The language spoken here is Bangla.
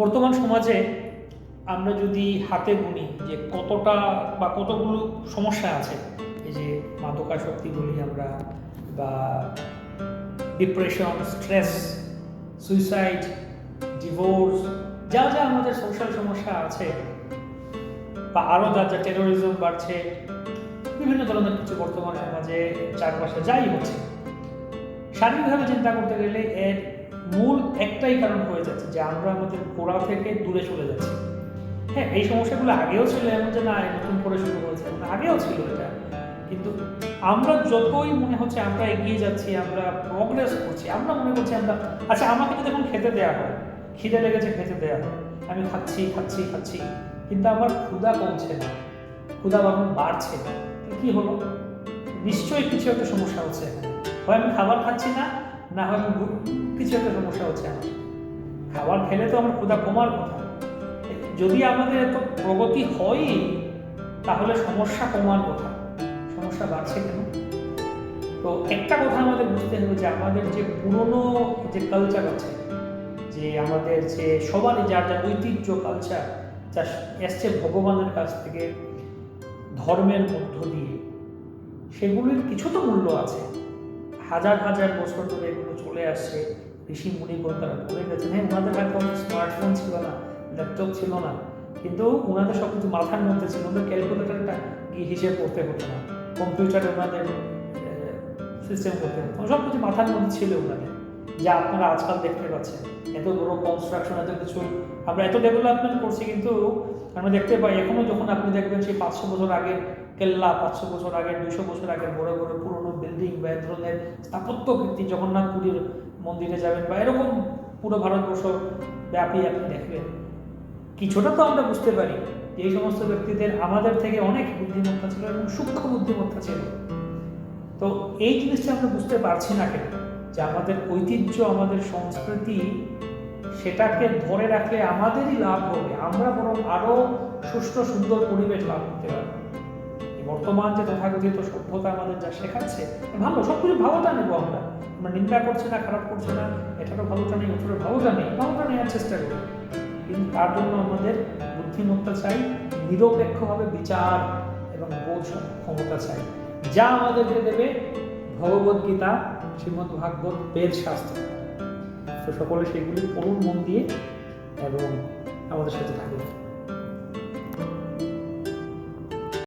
বর্তমান সমাজে আমরা যদি হাতে গুনি যে কতটা বা কতগুলো সমস্যা আছে, এই যে মাদকাসক্তি বলি আমরা বা ডিপ্রেশন স্ট্রেস সুইসাইড ডিভোর্স যা যা আমাদের সোশ্যাল সমস্যা আছে, বা আরও যা যা টেরোরিজম বাড়ছে, বিভিন্ন ধরনের কিছু বর্তমান সমাজে চারপাশে যাই হচ্ছে। শারীরিকভাবে চিন্তা করতে গেলে এর মূল একটাই কারণ হয়ে যাচ্ছে যে আমরা আমাদের গোড়া থেকে দূরে চলে যাচ্ছি। হ্যাঁ এই সমস্যাগুলো আগেও ছিল এমন যে না নতুন করে শুরু হয়েছে আগেও ছিল এটা। কিন্তু আমরা যতই মনে হচ্ছে আমরা এগিয়ে যাচ্ছি, আমরা প্রগ্রেস করছি, আমরা মনে করছি আমরা আচ্ছা আমাকে যদি এখন খেতে দেওয়া হয়, খিদে লেগেছে, খেতে দেওয়া হয়, আমি খাচ্ছি খাচ্ছি খাচ্ছি, কিন্তু আমার ক্ষুধা কমছে না, ক্ষুধা বরং বাড়ছে কি হলো? নিশ্চয়ই কিছু একটা সমস্যা হচ্ছে। হয় আমি খাবার খাচ্ছি না না হয় কিছু একটা সমস্যা হচ্ছে আমার। খাবার খেলে তো আমার ক্ষুধা কমার কথা। যদি আমাদের এত প্রগতি হয়ই, তাহলে সমস্যা কমার কথা। সমস্যা বাড়ছে কেন? তো একটা কথা আমাদের বুঝতে হবে যে, আমাদের যে পুরনো যে কালচার আছে, যে আমাদের যে সবারই যার যার ঐতিহ্য কালচার যা এসছে ভগবানের কাছ থেকে ধর্মের মধ্য দিয়ে, সেগুলির কিছু তো মূল্য আছে। হাজার হাজার বছর ধরে এগুলো চলে আসছে। ঋষি মুনিগণ তারা বলে গেছেন। হ্যাঁ ওনাদের কোনো স্মার্টফোন ছিল না ল্যাপটপ ছিল না। কিন্তু ওনাদের সব কিছু মাথার মধ্যে ছিল। ওদের ক্যালকুলেটারটা গিয়ে হিসেব করতে হতো না। কম্পিউটারে ওনাদের সিস্টেম করতে হতো সব কিছু মাথার মধ্যে ছিল ওনাদের যা আপনারা আজকাল দেখতে পাচ্ছেন। এত বড় কনস্ট্রাকশন এত কিছু। আমরা এত ডেভেলপমেন্ট করছি কিন্তু আমরা দেখতে পাই, এখনও যখন আপনি দেখবেন সেই পাঁচশো বছর আগের কেল্লা, পাঁচশো বছর আগে দুশো বছর আগে বড় বড় পুরনো বিল্ডিং বা এ ধরনের স্থাপত্য কীর্তি জগন্নাথ পুরীর মন্দিরে যাবেন বা এরকম পুরো ভারতবর্ষ ব্যাপী আপনি দেখবেন। কিছুটা তো আমরা বুঝতে পারি এই সমস্ত ব্যক্তিদের আমাদের থেকে অনেক বুদ্ধিমত্তা ছিল এবং সূক্ষ্ম বুদ্ধিমত্তা ছিল। তো এই জিনিসটা আমরা বুঝতে পারছি না কেন? যে আমাদের ঐতিহ্য, আমাদের সংস্কৃতি, সেটাকে ধরে রাখলে আমাদেরই লাভ হবে। আমরা বরং আরও সুষ্ঠু, সুন্দর পরিবেশ লাভ করতে পারব। বর্তমান যে তথাকথিত সভ্যতা আমাদের যা শেখাচ্ছে, ভালো সব কিছু ভালোটা নেব আমরা। আমরা নিন্দা করছি না, খারাপ করছি না, এটারও ভালোটা নেই, ওটারও ভালোটা নেই, ভালোটা নেওয়ার চেষ্টা করি কিন্তু তার জন্য আমাদের বুদ্ধিমত্তা চাই, নিরপেক্ষভাবে বিচার এবং বোধ ক্ষমতা চাই। যা আমাদেরকে দেবে ভগবদ গীতা শ্রীমদ্ ভাগবত বেদ শাস্ত্র তো সকলে সেগুলি পড়ুন, মন দিয়ে, এবং আমাদের সাথে থাকুন।